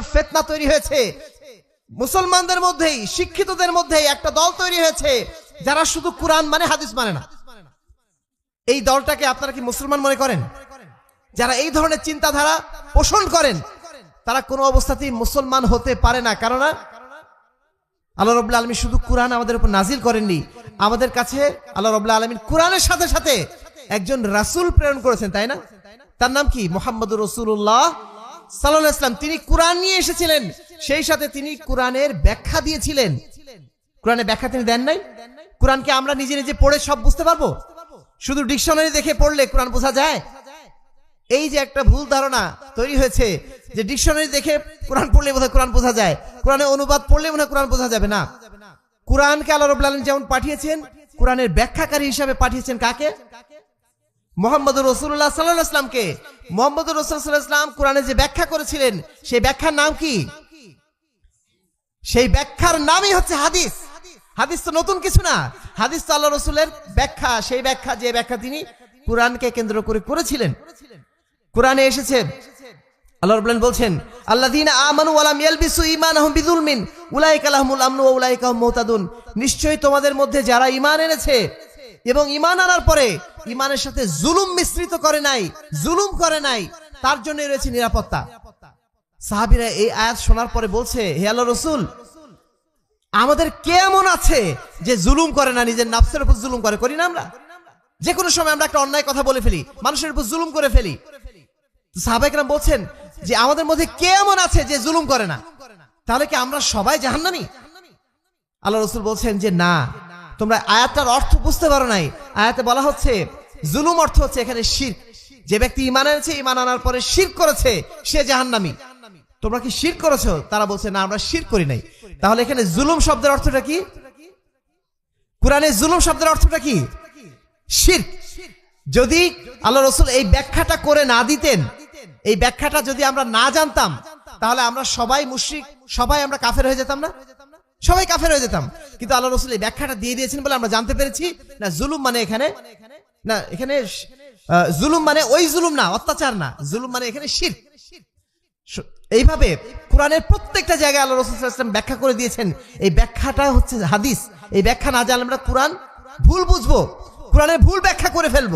ফেতনা তৈরি হয়েছে। মুসলমানদের মধ্যেই, শিক্ষিতদের মধ্যেই একটা দল তৈরি হয়েছে, যারা শুধু কোরআন মানে হাদিস মানে না। এই দলটাকে আপনারা কি মুসলমান মনে করেন? যারা এই ধরনের চিন্তাধারা পোষণ করেন, তারা কোনো অবস্থাতেই মুসলমান হতে পারে না। কারণ আল্লাহ রবুল্লা আলমী শুধু কোরআন আমাদের উপর নাজিল করেননি। আমাদের কাছে আল্লাহ রবুল্লা আলমিন কোরআনের সাথে সাথে একজন রাসূল প্রেরণ করেছেন, তাই না? তার নাম কি? মোহাম্মদ রসুল্লাহ সাল্লাহ ইসলাম তিনি কোরআন নিয়ে এসেছিলেন। সেই সাথে তিনি কোরআনের ব্যাখ্যা দিয়েছিলেন। কোরআনের ব্যাখ্যা তিনি দেন নাই? কোরআনকে আমরা নিজে নিজে পড়ে সব বুঝতে পারব? শুধু ডিকশনারি দেখে পড়লে কোরআন বোঝা যায়? এই যে একটা ভুল ধারণা তৈরি হয়েছে, যে ডিকশনারি দেখে কোরআন পড়লে বোধহয় কোরআন বোঝা যায়। কোরআনের অনুবাদ পড়লে মনে কোরআন বোঝা যাবে না। কোরআনকে আল্লাহ রবুল্লা যেমন পাঠিয়েছেন, কোরআনের ব্যাখ্যাকারী হিসাবে পাঠিয়েছেন কাকে? মোহাম্মদ রসুল্লাহ সাল্লাহ ইসলামকে মোহাম্মদ রসুল্লাহ ইসলাম কোরআনে যে ব্যাখ্যা করেছিলেন, সেই ব্যাখ্যার নাম কি? সেই ব্যাখ্যার নামই হচ্ছে হাদিস। হাদিস তো নতুন কিছু না। হাদিস তো আল্লাহ রসুলের ব্যাখ্যা, সেই ব্যাখ্যা, যে ব্যাখ্যা তিনি কোরআনকে কেন্দ্র করে করেছিলেন। কোরআনে এসেছে নিশ্চয়ই তোমাদের মধ্যে যারা ঈমান এনেছে এবং ঈমান আনার পরে ইমানের সাথে জুলুম মিশ্রিত করে নাই, জুলুম করে নাই, তার জন্য রয়েছে নিরাপত্তা। সাহাবীরা এই আয়াত শোনার পরে বলছে, হে আল্লাহ রসুল, আমাদের কে এমন আছে যে জুলুম করে না, নিজের নাফসের উপর জুলুম করে? করি না আমরা? যে কোনো সময় আমরা একটা অন্যায় কথা বলে ফেলি, মানুষের উপর জুলুম করে ফেলি। সাহাবাইকরাম বলছেন যে, আমাদের মধ্যে কে এমন আছে যে জুলুম করে না? তাহলে কি আমরা সবাই জাহান্নামি? আল্লাহ রসুল বলছেন যে, না তোমরা আয়াতটার অর্থ বুঝতে পারো নাই। আয়াতে বলা হচ্ছে, জুলুম অর্থ হচ্ছে এখানে শির যে ব্যক্তি ইমান এনেছে ইমান আনার পরে শির করেছে, সে জাহান্নামি। তোমরা কি শির করেছ? তারা বলছে, না, আমরা শির করি নাই। তাহলে এখানে জুলুম শব্দের অর্থটা কি? কোরআনে জুলুম শব্দের অর্থটা কি? শির যদি আল্লাহ রসুল এই ব্যাখ্যাটা করে না দিতেন, এই ব্যাখ্যাটা যদি আমরা না জানতাম, তাহলে আমরা সবাই মুশ্রিক, সবাই আমরা কাফের হয়ে যেতাম না? সবাই কাফের হয়ে যেতাম। কিন্তু আল্লাহ রসুল এই ব্যাখ্যাটা দিয়ে দিয়েছেন বলে আমরা জানতে পেরেছি। না, জুলুম মানে এখানে, না, এখানে জুলুম মানে ওই জুলুম না, অত্যাচার না। জুলুম মানে এখানে শির। এইভাবে কোরআনের প্রত্যেকটা জায়গায় আল্লাহ রসুল ইসলাম ব্যাখ্যা করে দিয়েছেন। এই ব্যাখ্যাটা হচ্ছে হাদিস। এই ব্যাখ্যা না জানলে আমরা কোরআন ভুল বুঝব। কোরআনের ভুল ব্যাখ্যা করে ফেলব।